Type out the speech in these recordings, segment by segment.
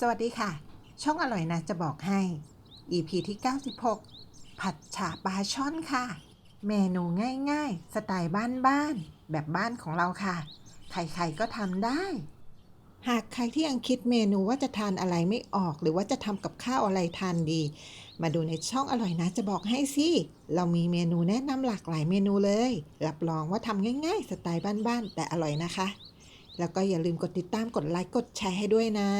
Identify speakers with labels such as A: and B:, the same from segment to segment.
A: สวัสดีค่ะ ช่องอร่อยนะจะบอกให้ EP ที่ 96 ผัดฉาปลาช่อนค่ะ เมนูง่ายๆ สไตล์บ้านๆแบบบ้านของเราค่ะ ใครๆก็ทำได้ หากใครที่ยังคิดเมนูว่าจะทานอะไรไม่ออก หรือว่าจะทำกับข้าวอะไรทานดี มาดูในช่องอร่อยนะจะบอกให้สิเรามีเมนูแนะนำหลากหลายเมนูเลย รับรองว่าทำง่ายๆ สไตล์บ้านๆแต่อร่อยนะคะ แล้วก็อย่าลืมกดติดตามกดไลค์กดแชร์ให้ด้วยนะ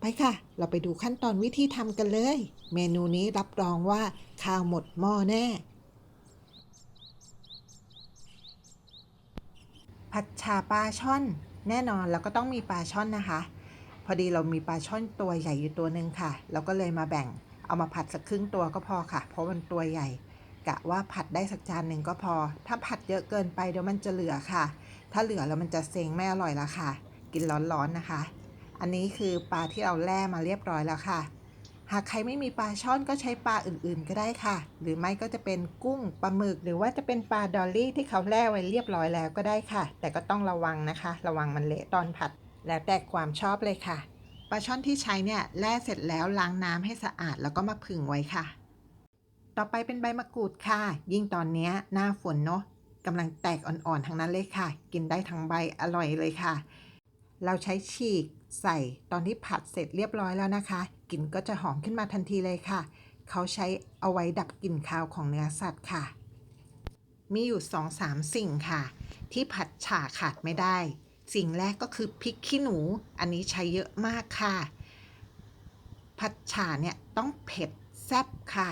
A: ไปค่ะ เราไปดูขั้นตอนวิธีทำกันเลย เมนูนี้รับรองว่าข้าวหมดหม้อแน่ ผัดชาปลาช่อน แน่นอนเราก็ต้องมีปลาช่อนนะคะ พอดีเรามีปลาช่อนตัวใหญ่อยู่ตัวหนึ่งค่ะ เราก็เลยมาแบ่งเอามาผัดสักครึ่งตัวก็พอค่ะ เพราะมันตัวใหญ่กะว่าผัดได้สักจานหนึ่งก็พอ ถ้าผัดเยอะเกินไปเดี๋ยวมันจะเหลือค่ะ ถ้าเหลือแล้วมันจะเซ็งไม่อร่อยละค่ะ กินร้อนๆนะคะ อันนี้คือปลาที่เราแล่มาเรียบร้อยแล้วค่ะ หากใครไม่มีปลาช่อนก็ใช้ปลาอื่นๆ ก็ได้ค่ะ หรือไม่ก็จะเป็นกุ้งปลาหมึก หรือว่าจะเป็นปลาดอลลี่ที่เขาแล่ไว้เรียบร้อยแล้วก็ได้ค่ะ แต่ก็ต้องระวังนะคะ ระวังมันเละตอนผัด แล้วแต่ความชอบเลยค่ะปลาช่อนที่ใช้เนี่ยแล่เสร็จแล้วล้างน้ำให้สะอาดแล้วก็มาผึ่งไว้ค่ะ ต่อไปเป็นใบมะกรูดค่ะ ยิ่งตอนนี้หน้าฝนเนาะกำลังแตกอ่อนๆทั้งนั้นเลยค่ะ กินได้ทั้งใบอร่อยเลยค่ะ เราใช้ฉีก ใส่ตอนที่ผัดเสร็จเรียบร้อยแล้วนะคะกลิ่นก็จะหอมขึ้นมาทันทีเลยค่ะ เขาใช้เอาไว้ดับกลิ่นคาวของเนื้อสัตว์ค่ะ มีอยู่2อสามสิ่งค่ะ ที่ผัดฉ่าขาดไม่ได้ สิ่งแรกก็คือพริกขี้หนู อันนี้ใช้เยอะมากค่ะ ผัดฉ่าเนี่ยต้องเผ็ดแซ่บค่ะ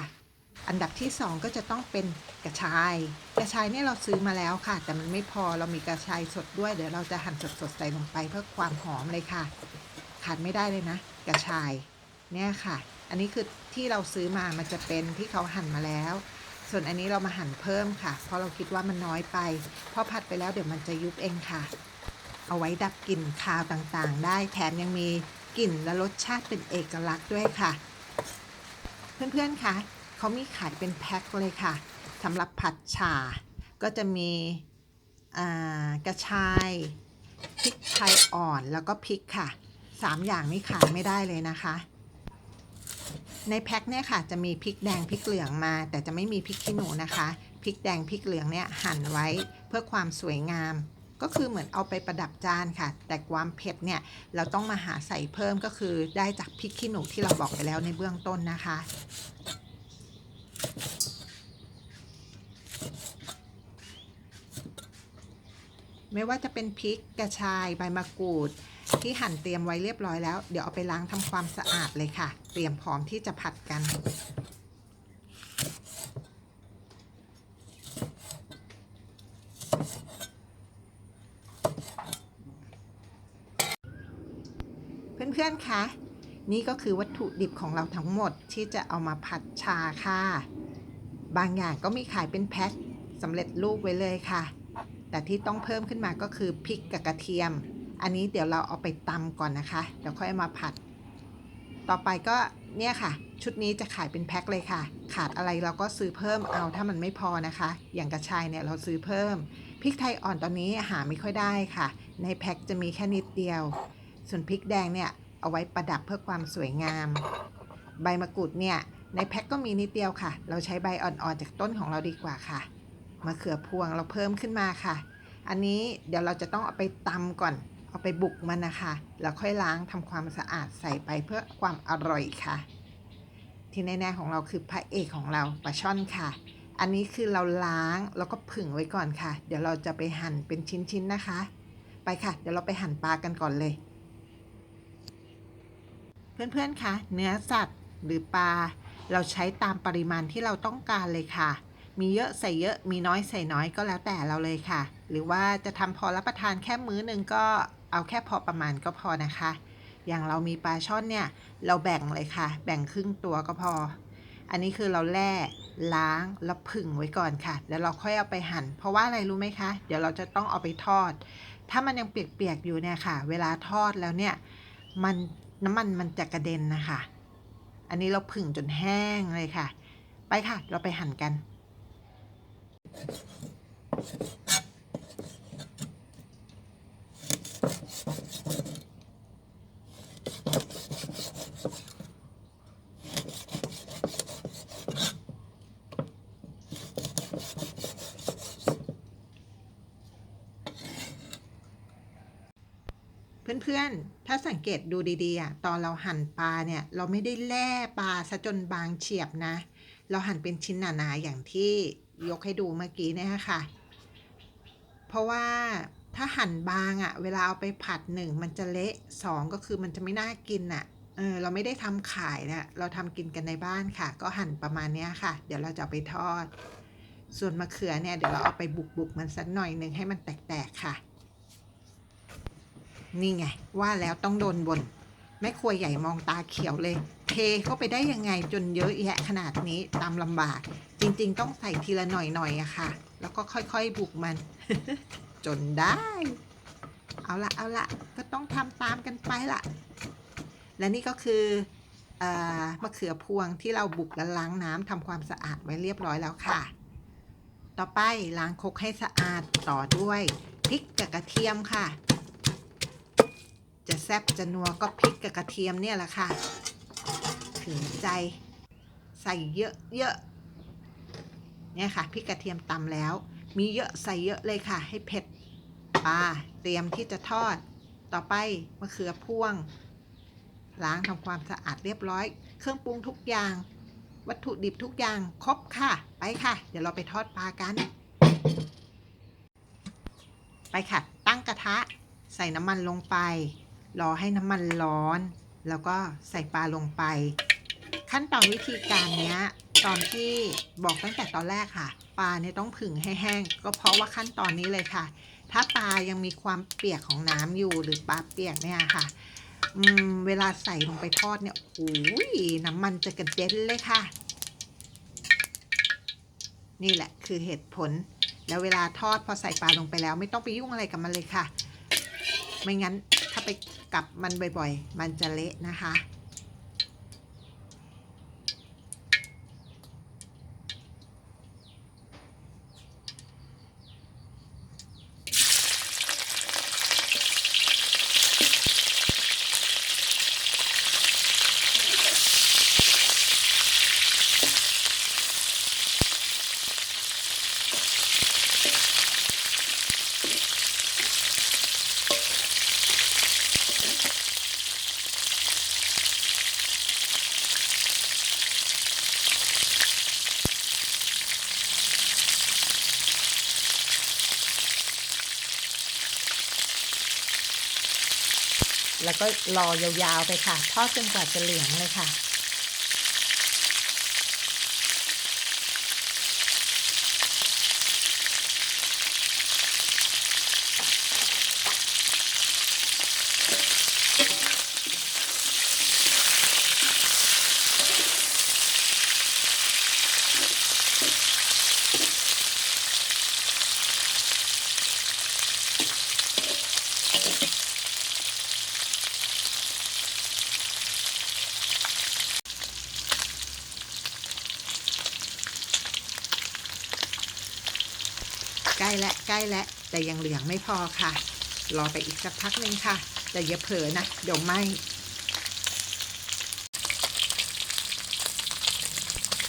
A: อันดับที่ 2 ก็จะต้องเป็นกระชาย กระชายเนี่ยเราซื้อมาแล้วค่ะ แต่มันไม่พอเรามีกระชายสดด้วย เดี๋ยวเราจะหั่นสดๆใส่ลงไปเพื่อความหอมเลยค่ะ ขาดไม่ได้เลยนะ กระชายเนี่ยค่ะ อันนี้คือที่เราซื้อมามันจะเป็นที่เขาหั่นมาแล้ว ส่วนอันนี้เรามาหั่นเพิ่มค่ะ เพราะเราคิดว่ามันน้อยไปพอผัดไปแล้วเดี๋ยวมันจะยุบเองค่ะ เอาไว้ดับกลิ่นคาวต่างๆ ได้แถมยังมีกลิ่นและรสชาติเป็นเอกลักษณ์ด้วยค่ะ เพื่อนๆคะ เขามีขายเป็นแพ็คเลยค่ะสำหรับผัดฉ่าก็จะมีกระชายพริกไทยอ่อนแล้วก็พริกค่ะสามอย่างนี้ขายไม่ได้เลยนะคะ ในแพ็คเนี่ยค่ะจะมีพริกแดงพริกเหลืองมา แต่จะไม่มีพริกขี้หนูนะคะ พริกแดงพริกเหลืองเนี่ยหั่นไว้เพื่อความสวยงาม ก็คือเหมือนเอาไปประดับจานค่ะ แต่ความเผ็ดเนี่ยเราต้องมาหาใส่เพิ่มก็คือได้จากพริกขี้หนูที่เราบอกไปแล้วในเบื้องต้นนะคะ ไม่ว่าจะเป็นพริกกระชายใบมะกรูด ที่หั่นเตรียมไว้เรียบร้อยแล้ว เดี๋ยวเอาไปล้างทำความสะอาดเลยค่ะ เตรียมพร้อมที่จะผัดกันเพื่อนๆ คะ นี่ก็คือวัตถุดิบของเราทั้งหมดที่จะเอามาผัดชาค่ะ บางอย่างก็มีขายเป็นแพ็คสำเร็จรูปไว้เลยค่ะ แต่ที่ต้องเพิ่มขึ้นมาก็คือพริกกับกระเทียม อันนี้เดี๋ยวเราเอาไปตำก่อนนะคะ เดี๋ยวค่อยมาผัด ต่อไปก็เนี่ยค่ะ ชุดนี้จะขายเป็นแพ็คเลยค่ะ ขาดอะไรเราก็ซื้อเพิ่มเอาถ้ามันไม่พอนะคะ อย่างกระชายเนี่ยเราซื้อเพิ่ม พริกไทยอ่อนตอนนี้หาไม่ค่อยได้ค่ะ ในแพ็คจะมีแค่นิดเดียว ส่วนพริกแดงเนี่ยเอาไว้ประดับเพื่อความสวยงาม ใบมะกรูดเนี่ยในแพ็คก็มีนิดเดียวค่ะ เราใช้ใบอ่อนๆจากต้นของเราดีกว่าค่ะ มะเขือพวงเราเพิ่มขึ้นมาค่ะ อันนี้เดี๋ยวเราจะต้องเอาไปตำก่อน เอาไปบุกมันนะคะ แล้วค่อยล้างทำความสะอาดใส่ไปเพื่อความอร่อยค่ะ ที่แน่ๆของเราคือพระเอกของเราปลาช่อนค่ะ อันนี้คือเราล้างแล้วก็ผึ่งไว้ก่อนค่ะ เดี๋ยวเราจะไปหั่นเป็นชิ้นๆนะคะ ไปค่ะ เดี๋ยวเราไปหั่นปลากันก่อนเลย เพื่อนๆคะเนื้อสัตว์หรือปลาเราใช้ตามปริมาณที่เราต้องการเลยค่ะ มีเยอะใส่เยอะมีน้อยใส่น้อยก็แล้วแต่เราเลยค่ะ หรือว่าจะทำพอรับประทานแค่มื้อหนึ่งก็เอาแค่พอประมาณก็พอนะคะ อย่างเรามีปลาช่อนเนี่ย เราแบ่งเลยค่ะ แบ่งครึ่งตัวก็พอ อันนี้คือเราแล่ล้างแล้วผึ่งไว้ก่อนค่ะ แล้วเราค่อยเอาไปหั่น เพราะว่าอะไรรู้ไหมคะ เดี๋ยวเราจะต้องเอาไปทอด ถ้ามันยังเปียกๆอยู่เนี่ยค่ะ เวลาทอดแล้วเนี่ยมันน้ำมันมันจะกระเด็นนะคะ อันนี้เราผึ่งจนแห้งเลยค่ะ ไปค่ะ เราไปหั่นกัน เพื่อนๆ ถ้าสังเกตดูดีๆตอนเราหั่นปลาเนี่ย เราไม่ได้แล่ปลาซะจนบางเฉียบนะ เราหั่นเป็นชิ้นหนาๆ อย่างที่ ยกให้ดูเมื่อกี้เนี่ยค่ะ เพราะว่าถ้าหั่นบางอะ่ะ เวลาเอาไปผัดหนึ่งมันจะเละสองก็คือมันจะไม่น่ากินอะ่ะเออเราไม่ได้ทำขายนะเราทำกินกันในบ้านค่ะ ก็หั่นประมาณนี้ค่ะ เดี๋ยวเราจะาไปทอด ส่วนมะเขือเนี่ยเดี๋ยวเราเอาไปบุกๆมันสักหน่อยหนึ่งให้มันแตกๆค่ะ นี่ไงว่าแล้วต้องโดนบน แม่ครัวใหญ่มองตาเขียวเลย เทเข้าไปได้ยังไงจนเยอะแยะขนาดนี้ตามลำบาก จริง ๆ ต้องใส่ทีละหน่อยๆอะค่ะ แล้วก็ค่อยๆบุกมัน จนได้ เอาละเอาละก็ต้องทำตามกันไปละและนี่ก็คืออมะเขือพวงที่เราบุกและล้างน้ำทำความสะอาดไว้เรียบร้อยแล้วค่ะ ต่อไปล้างคกให้สะอาดต่อด้วยพริกกับกระเทียมค่ะ จะแซ่บจะนัวก็พริกกับกระเทียมเนี่ยแหละค่ะ ถึงใจใส่เยอะๆเนี่ยค่ะพริกกระเทียมตำแล้ว มีเยอะใส่เยอะเลยค่ะ ให้เผ็ดปลาเตรียมที่จะทอด ต่อไปมะเขือพ่วง ล้างทำความสะอาดเรียบร้อย เครื่องปรุงทุกอย่าง วัตถุดิบทุกอย่างครบค่ะ ไปค่ะ เดี๋ยวเราไปทอดปลากัน ไปค่ะ ตั้งกระทะใส่น้ำมันลงไป รอให้น้ำมันร้อน แล้วก็ใส่ปลาลงไป ขั้นตอนวิธีการเนี้ย ตอนที่บอกตั้งแต่ตอนแรกค่ะ ปลาเนี่ยต้องผึ่งให้แห้ง ก็เพราะว่าขั้นตอนนี้เลยค่ะ ถ้าปลายังมีความเปียกของน้ำอยู่หรือปลาเปียกเนี่ยค่ะอืมเวลาใส่ลงไปทอดเนี่ยโอ้ยน้ำมันจะกระเด็นเลยค่ะ นี่แหละคือเหตุผล แล้วเวลาทอดพอใส่ปลาลงไปแล้ว ไม่ต้องไปยุ่งอะไรกับมันเลยค่ะ ไม่งั้นถ้าไป กับมันบ่อยๆ มันจะเละนะคะ แล้วก็รอยาวๆไปค่ะ ทอดจนกว่าจะเหลืองเลยค่ะ ใกล้และใกล้และแต่ยังเหลืองไม่พอค่ะ รอไปอีกสักพักหนึ่งค่ะ แต่อย่าเผลอนะเดี๋ยวไหม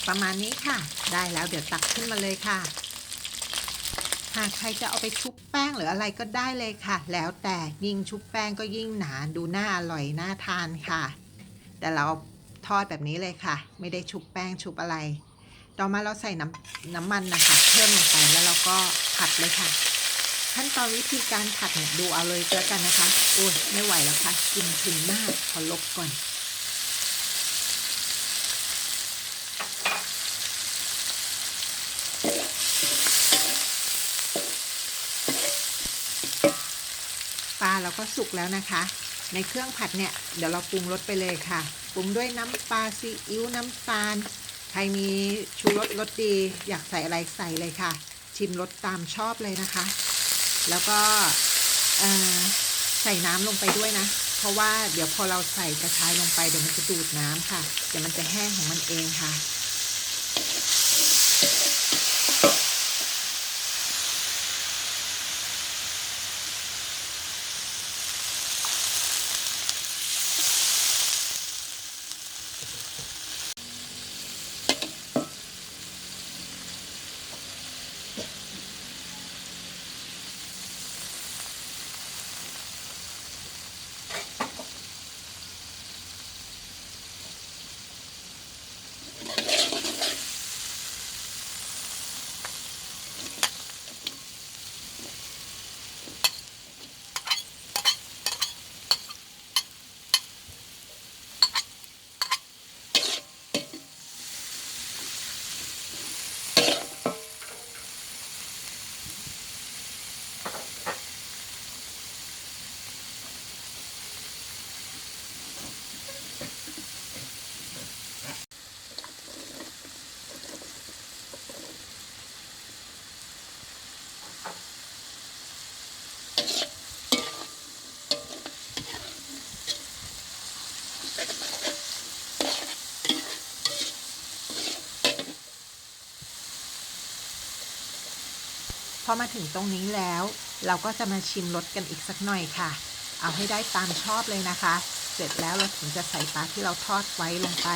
A: ประมาณนี้ค่ะ ได้แล้วเดี๋ยวตักขึ้นมาเลยค่ะ หากใครจะเอาไปชุบแป้งหรืออะไรก็ได้เลยค่ะ แล้วแต่ยิ่งชุบแป้งก็ยิ่งหนาดูน่าอร่อยน่าทานค่ะ แต่เราทอดแบบนี้เลยค่ะ ไม่ได้ชุบแป้งชุบอะไร ต่อมาเราใส่น้ำน้ำมันนะคะเพิ่มลงไปแล้วเราก็ผัดเลยค่ะ ขั้นตอนวิธีการผัดเนี่ยดูเอาเลยเจอกันนะคะโอ้ยไม่ไหวแล้วค่ะกินถึงมากขอลบก่อนปลาเราก็สุกแล้วนะคะ ในเครื่องผัดเนี่ย เดี๋ยวเราปรุงรสไปเลยค่ะ ปรุงด้วยน้ำปลาซีอิ๊วน้ำตาล ใครมีชูรสรสดีอยากใส่อะไรใส่เลยค่ะ ชิมรสตามชอบเลยนะคะ แล้วก็ใส่น้ำลงไปด้วยนะ เพราะว่าเดี๋ยวพอเราใส่กระชายลงไปเดี๋ยวมันจะดูดน้ำค่ะ เดี๋ยวมันจะแห้งของมันเองค่ะ อมาถึงตรงนี้แล้ว เราก็จะมาชิมรสกันอีกสักหน่อยค่ะ เอาให้ได้ตามชอบเลยนะคะ เสร็จแล้วเราถึงจะใส่ปลาที่เราทอดไว้ลงไป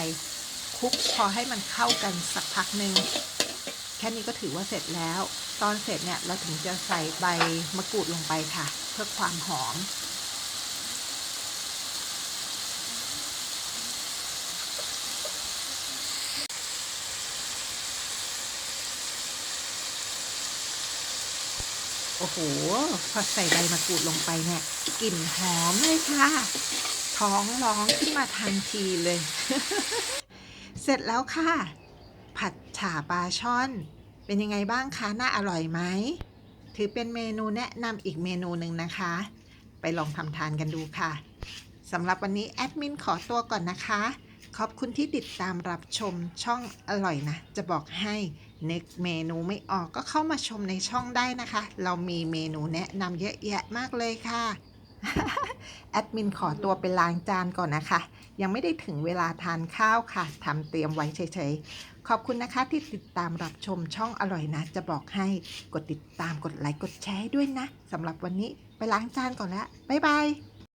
A: คลุกพอให้มันเข้ากันสักพักหนึ่งแค่นี้ก็ถือว่าเสร็จแล้ว ตอนเสร็จเนี่ยเราถึงจะใส่ใบมะกรูดลงไปค่ะ เพื่อความหอม อ้โห พอใส่ใบมะกรูดลงไปเนี่ยกลิ่นหอมเลยค่ะ ท้องร้องขึ้นมาทันทีเลย เสร็จแล้วค่ะ ผัดฉ่าปลาช่อน เป็นยังไงบ้างคะน่าอร่อยไหมถือเป็นเมนูแนะนำอีกเมนูหนึ่งนะคะ ไปลองทำทานกันดูค่ะสำหรับวันนี้แอดมินขอตัวก่อนนะคะ ขอบคุณที่ติดตามรับชมช่องอร่อยนะ จะบอกให้นึกเมนูไม่ออกก็เข้ามาชมในช่องได้นะคะ เรามีเมนูแนะนำเยอะแยะมากเลยค่ะ แอดมินขอตัวไปล้างจานก่อนนะคะ ยังไม่ได้ถึงเวลาทานข้าวค่ะทำเตรียมไว้เฉยๆ ขอบคุณนะคะที่ติดตามรับชมช่องอร่อยนะ จะบอกให้กดติดตามกดไลค์กดแชร์ให้ด้วยนะสำหรับวันนี้ไปล้างจานก่อนแล้วบ๊ายบาย